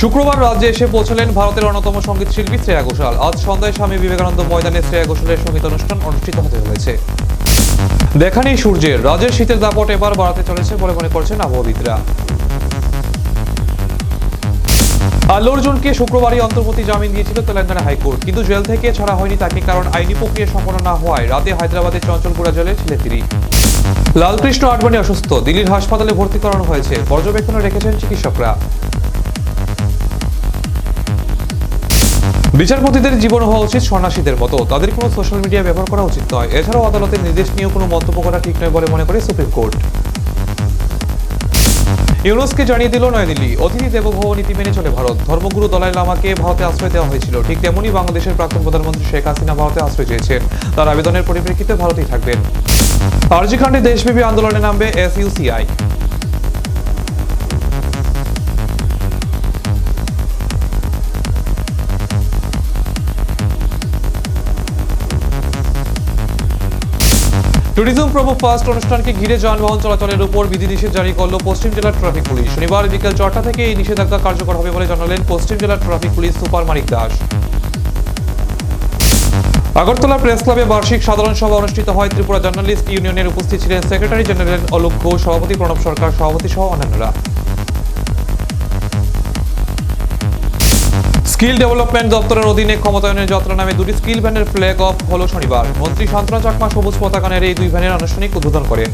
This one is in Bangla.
শুক্রবার রাজ্যে এসে পৌঁছলেন ভারতের অন্যতম সংগীত শিল্পী শ্রেয়া ঘোষাল। আজ সন্ধ্যায় স্বামী বিবেকানন্দ ময়দানে শ্রেয়া ঘোষালের সংগীত অনুষ্ঠান অনুষ্ঠিত হতে চলেছে। দেখা নেই সূর্যের। রাজ্যের শীতের দাপট এবার বাড়াতে চলেছে বলে মনে করছেন আবহাওয়াবিদরা। আল্লু অর্জুনকে শুক্রবারই অন্তর্বর্তী জামিন দিয়েছিল তেলেঙ্গানা হাইকোর্ট। কিন্তু জেল থেকে ছাড়া হয়নি তাকে কারণ আইনি প্রক্রিয়া সম্পন্ন না হওয়ায় রাতে হায়দ্রাবাদের চঞ্চলপুরা জেলে ছিলেন তিনি। লালকৃষ্ণ আডবাণী অসুস্থ। দিল্লির হাসপাতালে ভর্তি করানো হয়েছে। পর্যবেক্ষণে রেখেছেন চিকিৎসকরা। বিচারপতিদের জীবন হওয়া উচিত সন্ন্যাসীদের মতো। তাদের কোনো সোশ্যাল মিডিয়া ব্যবহার করা উচিত নয়। এছাড়াও আদালতের নির্দেশ নিয়েও কোনো মন্তব্য করা ঠিক নয় বলে মনে করে সুপ্রিম কোর্ট। ইউনুসকে জানিয়ে দিল নয়াদিল্লি, অতিথি দেবভব নীতি মেনে চলে ভারত। ধর্মগুরু দলাই লামাকে ভারতে আশ্রয় দেওয়া হয়েছিল। ঠিক তেমনি বাংলাদেশের প্রাক্তন প্রধানমন্ত্রী শেখ হাসিনা ভারতে আশ্রয় চেয়েছেন। তার আবেদনের পরিপ্রেক্ষিতে ভারতেই থাকবেন। আরজি দেশব্যাপী আন্দোলনে নামবে এসইউসিআই ট্যুরিজম প্রভু ফার্স্ট অনুষ্ঠানকে ঘিরে যানবাহন চলাচলের উপর বিধিনিষেধ জারি করল পশ্চিম জেলার ট্রাফিক পুলিশ। শনিবার বিকেল চারটা থেকে এই নিষেধাজ্ঞা কার্যকর হবে বলে জানালেন পশ্চিম জেলার traffic police super Manik Das. Agartala press ক্লাবে বার্ষিক সাধারণ সভা অনুষ্ঠিত হয় ত্রিপুরা জার্নালিস্ট ইউনিয়নের উপস্থিত ছিলেন সেক্রেটারি জেনারেল অলোক ঘোষ, সভাপতি প্রণব সরকার, সভাপতি সহ অন্যান্যরা। স্কিল ডেভেলপমেন্ট দপ্তরের অধীনে ক্ষমতায়নের যাত্রা নামে দুটি স্কিল ভ্যানের ফ্ল্যাগ অফ হলো শনিবার। মন্ত্রী শান্তনা চাকমা সবুজ পতাকা এই দুই ভ্যানের আনুষ্ঠানিক উদ্বোধন করেন।